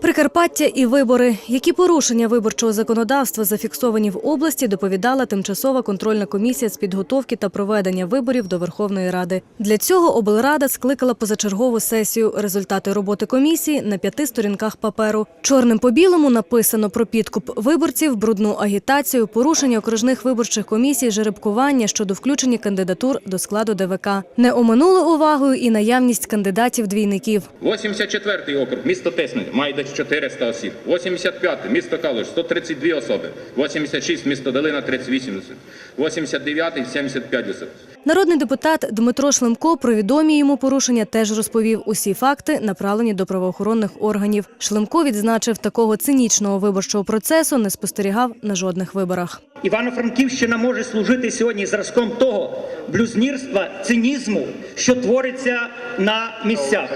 Прикарпаття і вибори. Які порушення виборчого законодавства зафіксовані в області, доповідала тимчасова контрольна комісія з підготовки та проведення виборів до Верховної Ради. Для цього облрада скликала позачергову сесію. Результати роботи комісії на п'яти сторінках паперу. Чорним по білому написано про підкуп виборців, брудну агітацію, порушення окружних виборчих комісій, жеребкування щодо включення кандидатур до складу ДВК. Не оминули увагою і наявність кандидатів-двійників. 84-й округ, місто Тисмен, має десь 400 осіб. 85-й, місто Калуш, 132 особи. 86, місто Долина, 38 осіб. 89-й, 75 осіб. Народний депутат Дмитро Шлемко про відомі йому порушення теж розповів. Усі факти направлені до правоохоронних органів. Шлемко відзначив, такого цинічного виборчого процесу не спостерігав на жодних виборах. Івано-Франківщина може служити сьогодні зразком того блюзнірства, цинізму, що твориться на місцях.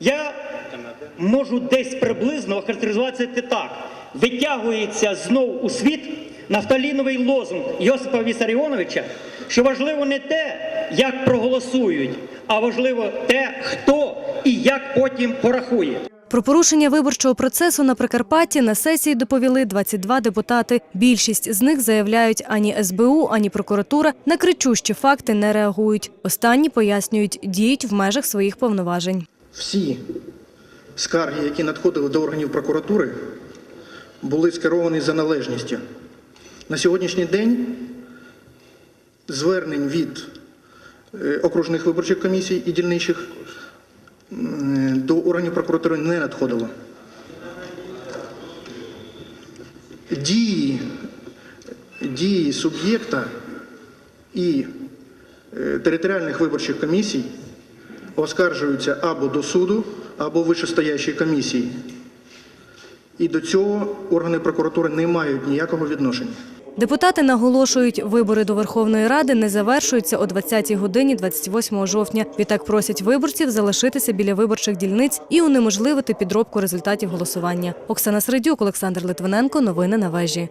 Я можу десь приблизно охарактеризувати це так: витягується знов у світ нафталіновий лозунг Йосипа Вісаріоновича, що важливо не те, як проголосують, а важливо те, хто і як потім порахує. Про порушення виборчого процесу на Прикарпатті на сесії доповіли 22 депутати. Більшість з них заявляють, ані СБУ, ані прокуратура на кричущі факти не реагують. Останні пояснюють, діють в межах своїх повноважень. Всі скарги, які надходили до органів прокуратури, були скеровані за належністю. На сьогоднішній день звернень від е, окружних виборчих комісій і дільничих до органів прокуратури не надходило. Дії, дії суб'єкта і е, територіальних виборчих комісій оскаржуються або до суду, або вищестоящій комісії. І до цього органи прокуратури не мають ніякого відношення. Депутати наголошують, вибори до Верховної Ради не завершуються о 20-й годині 28 жовтня. Відтак просять виборців залишитися біля виборчих дільниць і унеможливити підробку результатів голосування. Оксана Середюк, Олександр Литвиненко. Новини на вежі.